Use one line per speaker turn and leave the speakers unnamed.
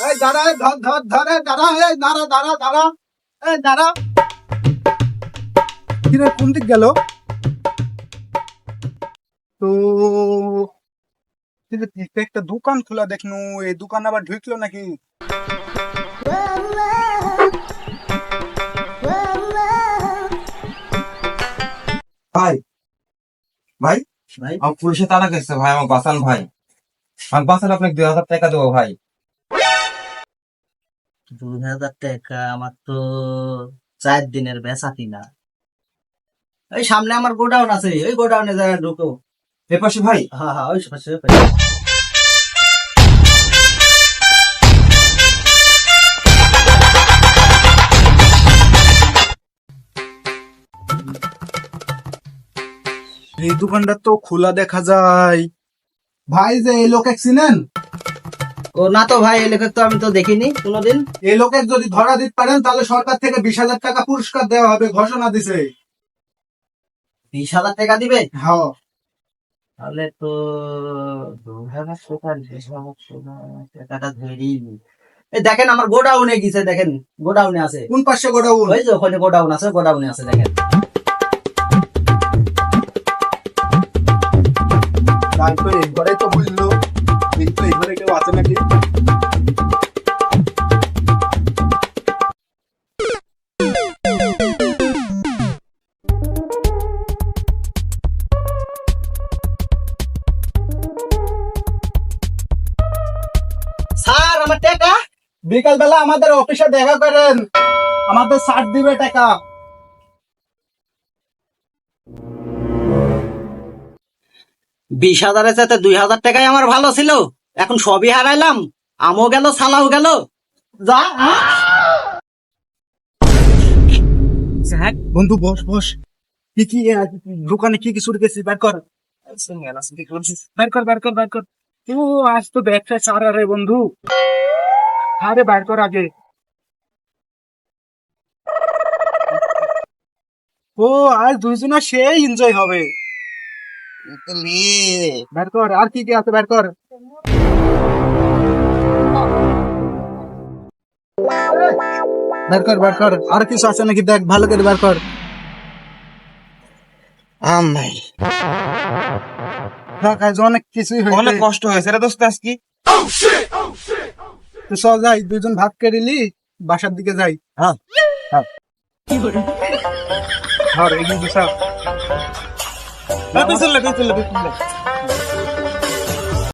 এই দাঁড়া ধর ধর ধর দাঁড়া এই দাঁড়া দাঁড়া দাঁড়া এই দাঁড়া। কিরে কোন দিক গেল? তো একটা দোকান খোলা দেখনু এই দোকান আবার ঢুকলো নাকি?
ভাই ভাই
ভাই।
আমার পুলিশে তারা গেছে ভাই আমার বাসান ভাই। আমার বাসান আপনাকে দুই হাজার টাকা দেবো ভাই।
দুই হাজার টাকা আমার তো চার দিনের বেচাতি না ওই সামনে আমার গোডাউন আছে ওই গোডাউনে যায় ঢুকো।
এ ভাই?
হ্যাঁ হ্যাঁ ওই পাশে
এই দোকানটা তো খোলা দেখা যায়। ভাই, যে এই লোক চিনেন
ও না তো ভাই এই লেখক তো আমি তো দেখিনি কোনোদিন।
এই লোকের যদি ধরা দিতে পারেন তাহলে সরকার থেকে বিশ হাজার টাকা পুরস্কার দেওয়া হবে ঘোষণা দিছে।
বিশ হাজার টাকা দিবে?
হ্যাঁ।
তাহলে তো দুই হাজার টাকা বিশ হাজার টাকাটা ধরেই এই দেখেন আমার গোডাউনে গেছে দেখেন গোডাউনে আছে।
কোন পাশে গোডাউন?
ওই যে ওখানে গোডাউন আছে গোডাউনে আছে দেখেন।
তারপর ঘরে তো বুঝলো কিন্তু এই ঘরে কেউ আছে নাকি?
স্যার আমার টাকা?
বিকাল বেলা আমাদের অফিসে দেখা করেন। আমাদের ছাড় দিবে টাকা।
বিশ হাজারের সাথে দুই হাজার টাকাই আমার ভালো ছিল। এখন সবই হারাইলাম আমও গেল সালাও গেল। যা
বন্ধু বস বস। কি কি দোকানে কি কি শুরু গেছি বের কর। বের কর বের কর বের কর। ও আজ তো ব্যবসা সারা রে বন্ধু। আরে বের কর আগে। ও আজ দুইজনা সেই এনজয় হবে। বের কর আর কি কি আছে বের কর। বের কর বের কর। আর কিছু আছে নাকি? দেখ ভালো করে বের কর।
আম ভাই।
দেখ আজ অনেক কিছুই
অনেক কষ্ট হয়েছে রে দোস্ত আজকে।
তো চল যাই দুজন ভাগ করে নিলি বাসার দিকে যাই।
হ্যাঁ।
হ্যাঁ। ধর এগিয়ে দিছা
তুই চলে তুই চলে তুই চলে